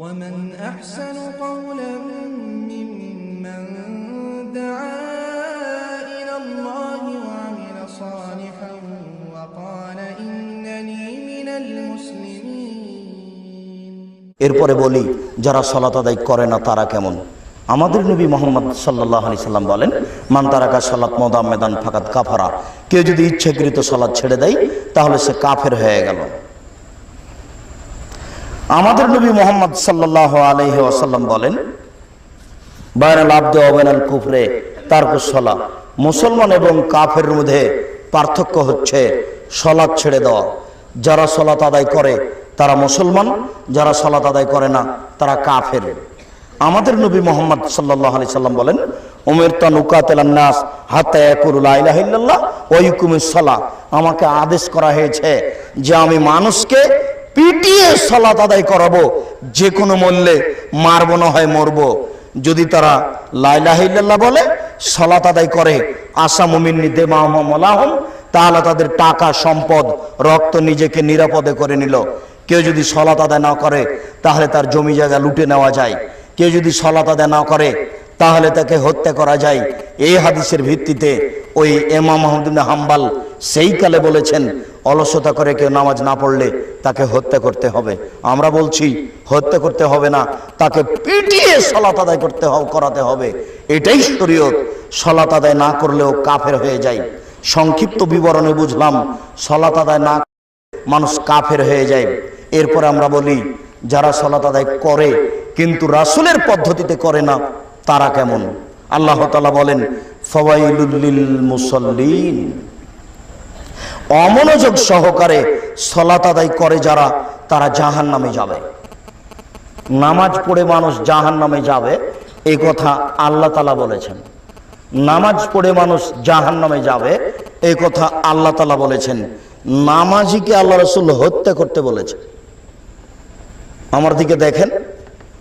ومن أحسن قولا ممن دعا إلى الله وعمل صالحا وقال إنني من المسلمين এরপরে বলি যারা সলাত আদায় করে না তারা কেমন আমাদের নবী মোহাম্মদ সাল্লাহ আলি সাল্লাম বলেন মান তারাকা সালাত মদাম মেদান ফাকাত কাফারা কেউ যদি ইচ্ছাকৃত সলাৎ ছেড়ে দেয় তাহলে সে কাফের হয়ে গেল আমাদের নবী মোহাম্মদ সাল্লাহ আলহি আসাল্লাম বলেন বায়নাল আব্দ অবেনাল কুফরে তার সলা মুসলমান এবং কাফের মধ্যে পার্থক্য হচ্ছে সলাৎ ছেড়ে দেওয়া। যারা সলাত আদায় করে, তারা মুসলমান, যারা সলাত আদায় করে না, তারা কাফের। আমাদের নবী মোহাম্মদ সাল্লাহ আলি সাল্লাম বলেন, উমের তানুকাতাস হাত্তাকুল্লাহ ওইকুমের সলা আমাকে আদেশ করা হয়েছে যে আমি মানুষকে পিটিয়ে সলাত আদায় করাবো, যে কোনো মূল্যে মারবো না হয় মরবো। যদি তারা লাইলাহিল্লাহ বলে সলাত আদায় করে, আশা মুমিন্নি দেমাহম তাহলে তাদের টাকা, সম্পদ, রক্ত নিজেকে নিরাপদে করে নিল। কেউ যদি সলাত আদায় না করে, তাহলে তার জমি জায়গা লুটে নেওয়া যায়। কেউ যদি সলাত আদায় না করে, তাহলে তাকে হত্যা করা যায়। এই হাদিসের ভিত্তিতে ওই এমাম মাহমুদিন হাম্বাল সেই কালে বলেছেন অলসতা করে কেউ নামাজ না পড়লে তাকে হত্যা করতে হবে। আমরা বলছি, হত্যা করতে হবে না, তাকে পিটিয়ে সলাত আদায় করতে করাতে হবে। এটাই শরীয়ত। সলাত আদায় না করলেও কাফের হয়ে যায়। সংক্ষিপ্ত বিবরণে বুঝলাম, সলাত আদায় না মানুষ কাফের হয়ে যায়। এরপর আমরা বলি, যারা সলাত আদায় করে, কিন্তু রাসুলের পদ্ধতিতে করে না, তারা কেমন? আল্লাহ তালা বলেন ফওয়াইলুল্লিল মুসল্লিন। অমনোযোগ সহকারে সলাত আদায় করে যারা, তারা জাহান নামে যাবে। নামাজ পড়ে মানুষ জাহান নামে যাবে এই কথা আল্লাহ তালা বলেছেন। নামাজ পড়ে মানুষ জাহান নামে যাবে এই কথা আল্লাহ তালা বলেছেন। নামাজিকে আল্লাহ রসুল হত্যা করতে বলেছে আমার দিকে দেখেন,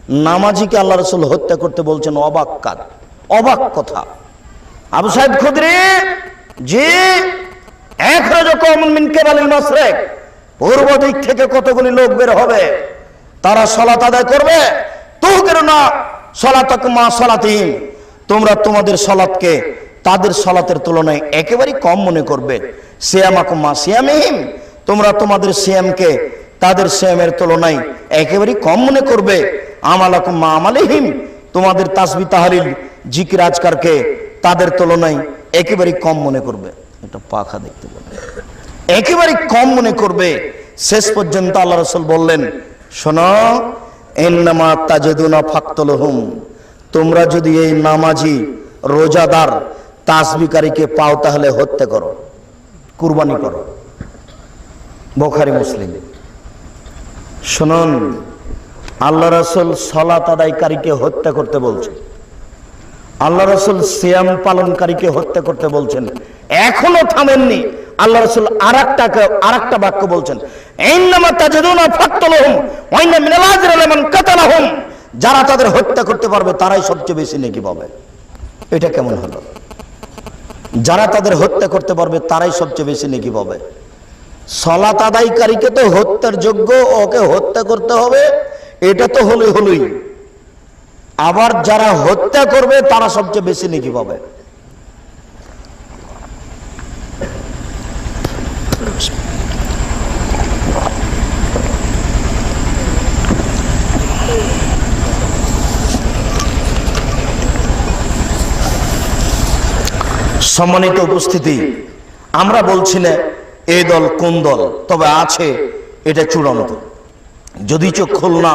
নামাজিকে আল্লাহ রসুল হত্যা করতে বলছেন অবাক কাজ। অবাক কথা। আবু সাহেব খুদরি যে এক মাসরেক পূর্ব দিক থেকে কতগুলি লোক বের হবে? তারা সলাত আদায় করবে? সলাতক মা তোমরা তোমাদের সলাতকে তাদের সলাতের তুলনায় একেবারেই কম মনে করবে। সিয়ামাকুম মা সিয়ামিহিম। তোমরা তোমাদের সিয়ামকে তাদের সিয়ামের তুলনায় কম মনে করবে। মা আমালিহিম। তোমাদের তাসবি তাহারিল জিকির আজকারকে তাদের তুলনায় একেবারেই কম মনে করবে। এটা পাখা দেখতে পাবে। একেবারে কম মনে করবে। শেষ পর্যন্ত আল্লাহ রসুল বললেন, শোনো এন্নামা তাজেদুনা তোমরা যদি এই নামাজি, রোজাদার, তাসবিকারীকে পাও তাহলে হত্যা করো, কুরবানি করো। বোখারি মুসলিম। শুনুন, আল্লাহ রসুল সলাত আদায়কারীকে হত্যা করতে বলছে। আল্লাহ রসুল সিয়াম পালনকারীকে হত্যা করতে বলছেন। এখনও থামেননি। আল্লাহ রসুল আর একটা আর একটা বাক্য বলছেন যারা তাদের হত্যা করতে পারবে, তারাই সবচেয়ে বেশি নেকি পাবে। এটা কেমন হলো? যারা তাদের হত্যা করতে পারবে, তারাই সবচেয়ে বেশি নেকি পাবে। সলাত আদায়কারীকে তো হত্যার যোগ্য, ওকে হত্যা করতে হবে। এটা তো হলে হলোই। আবার যারা হত্যা করবে, তারা সবচেয়ে বেশি নেকি পাবে। সম্মানিত উপস্থিতি, আমরা বলছি না, এ দল কোন দল, তবে আছে, এটা চূড়ান্ত। যদি চোখ খুলনা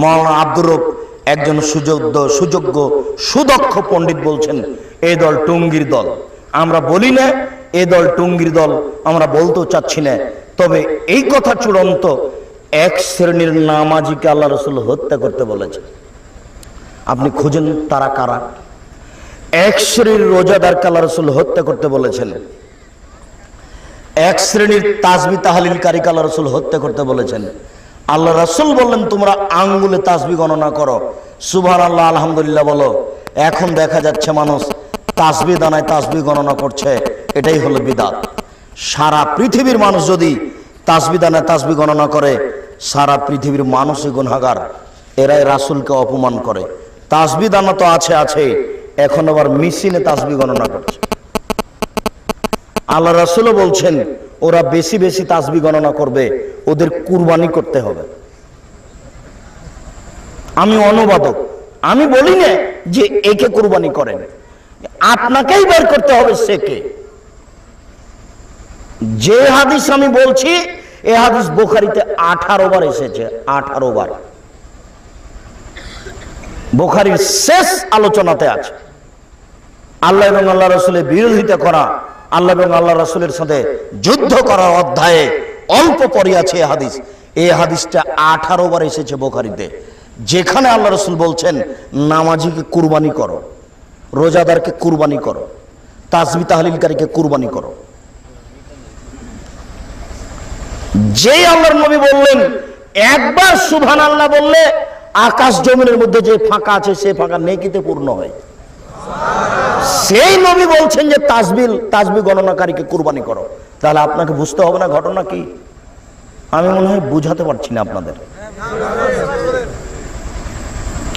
মৌলানা আব্দুর রব একজন সুযোগ্য সুযোগ্য, সুদক্ষ পণ্ডিত বলছেন এই দল টুঙ্গির দল। আমরা বলি না, এ দল টুঙ্গির দল। আমরা বলতেও চাচ্ছি না। তবে এই কথা চূড়ান্ত এক শ্রেণির নামাজিকে আল্লাহ রসুল হত্যা করতে বলেছে আপনি খুঁজেন তারা কারা? এক শ্রেণির রোজাদার কাল্লা রসুল হত্যা করতে বলেছেন। এক শ্রেণির তাজবি তাহালিল কারি কাল্লা রসুল হত্যা করতে বলেছেন। আল্লাহ রাসুল বললেন, তোমরা আঙ্গুলে তাসবি গণনা করো। সুভান আল্লাহ আলহামদুলিল্লাহ বলো, এখন দেখা যাচ্ছে মানুষ তাসবি দানায় তাসবি গণনা করছে, এটাই হলো বিদাত। সারা পৃথিবীর মানুষ যদি তাসবি দানায় তাসবি গণনা করে, সারা পৃথিবীর মানুষই গুণাগার এরাই রাসুলকে অপমান করে। তাসবি দানা তো আছে আছে, এখন আবার মিছিলে তাসবি গণনা করছে। আল্লাহ রাসুলও বলছেন ওরা বেশি বেশি তাসবি গণনা করবে, ওদের কুরবানি করতে হবে। আমি অনুবাদক। আমি বলি না যে একে কুরবানি করেন। আপনাকেই বের করতে হবে সে কে। যে হাদিস আমি বলছি, এ হাদিস বোখারিতে আঠারো বার এসেছে, আঠারো বার। বোখারির শেষ আলোচনাতে আছে। আল্লাহ এবং আল্লাহ রসুলের বিরোধিতা করা আল্লাহ এবং আল্লাহ রসুলের সাথে যুদ্ধ করার অধ্যায়ে অল্প পরে আছে এ হাদিস। এই হাদিসটা আঠারো বার এসেছে বোখারিতে। যেখানে আল্লাহ রসুল বলছেন, নামাজিকে কুরবানি করো, রোজাদারকে কুরবানি করো, তাসবি তাহলিলকারীকে কুরবানি করো। যেই আল্লাহর নবী বললেন, একবার সুবহান আল্লাহ বললে, আকাশ জমিনের মধ্যে যে ফাঁকা আছে, সে ফাঁকা নেকিতে পূর্ণ হয়। সেই নবী বলছেন যে তাজবিল তাজবি গণনাকারীকে কুরবানি করো। তাহলে আপনাকে বুঝতে হবে না ঘটনা কি? আমি মনে হয় বুঝাতে পারছি না আপনাদের।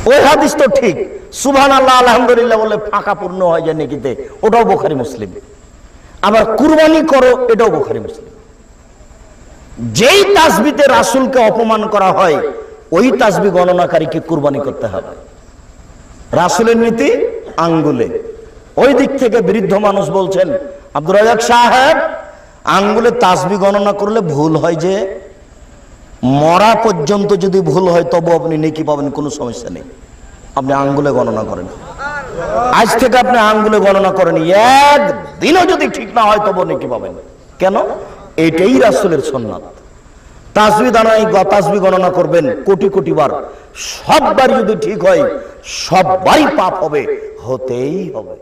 ওই হাদিস তো ঠিক। সুবহান আল্লাহ আলহামদুলিল্লাহ বলে ফাঁকা পূর্ণ হয় যায় নেকিতে। ওটাও বোখারি, মুসলিম। আবার কুরবানি করো, এটাও বোখারি, মুসলিম। যেই তাসবিতে রাসুলকে অপমান করা হয়, ওই তাসবি গণনাকারীকে কুরবানি করতে হবে। রাসুলের নীতি আঙ্গুলে। ওই দিক থেকে বৃদ্ধ মানুষ বলছেন, আব্দুর রাজাক সাহেব, আঙ্গুলে তাসবি গণনা করলে ভুল হয় যে, মরা পর্যন্ত যদি ভুল হয় তবু আপনি নেকি পাবেন, কোনো সমস্যা নেই। আপনি আঙ্গুলে গণনা করেন। আজ থেকে আপনি আঙ্গুলে গণনা করেন, একদিনও যদি ঠিক না হয় তবু নেকি পাবেন। কেন? এটাই রাসুলের সন্ন্যাত তাসবি দানাই তাসবি গণনা করবেন কোটি কোটি বার। সববার যদি ঠিক হয়, সববারই পাপ হবে, হতেই হবে।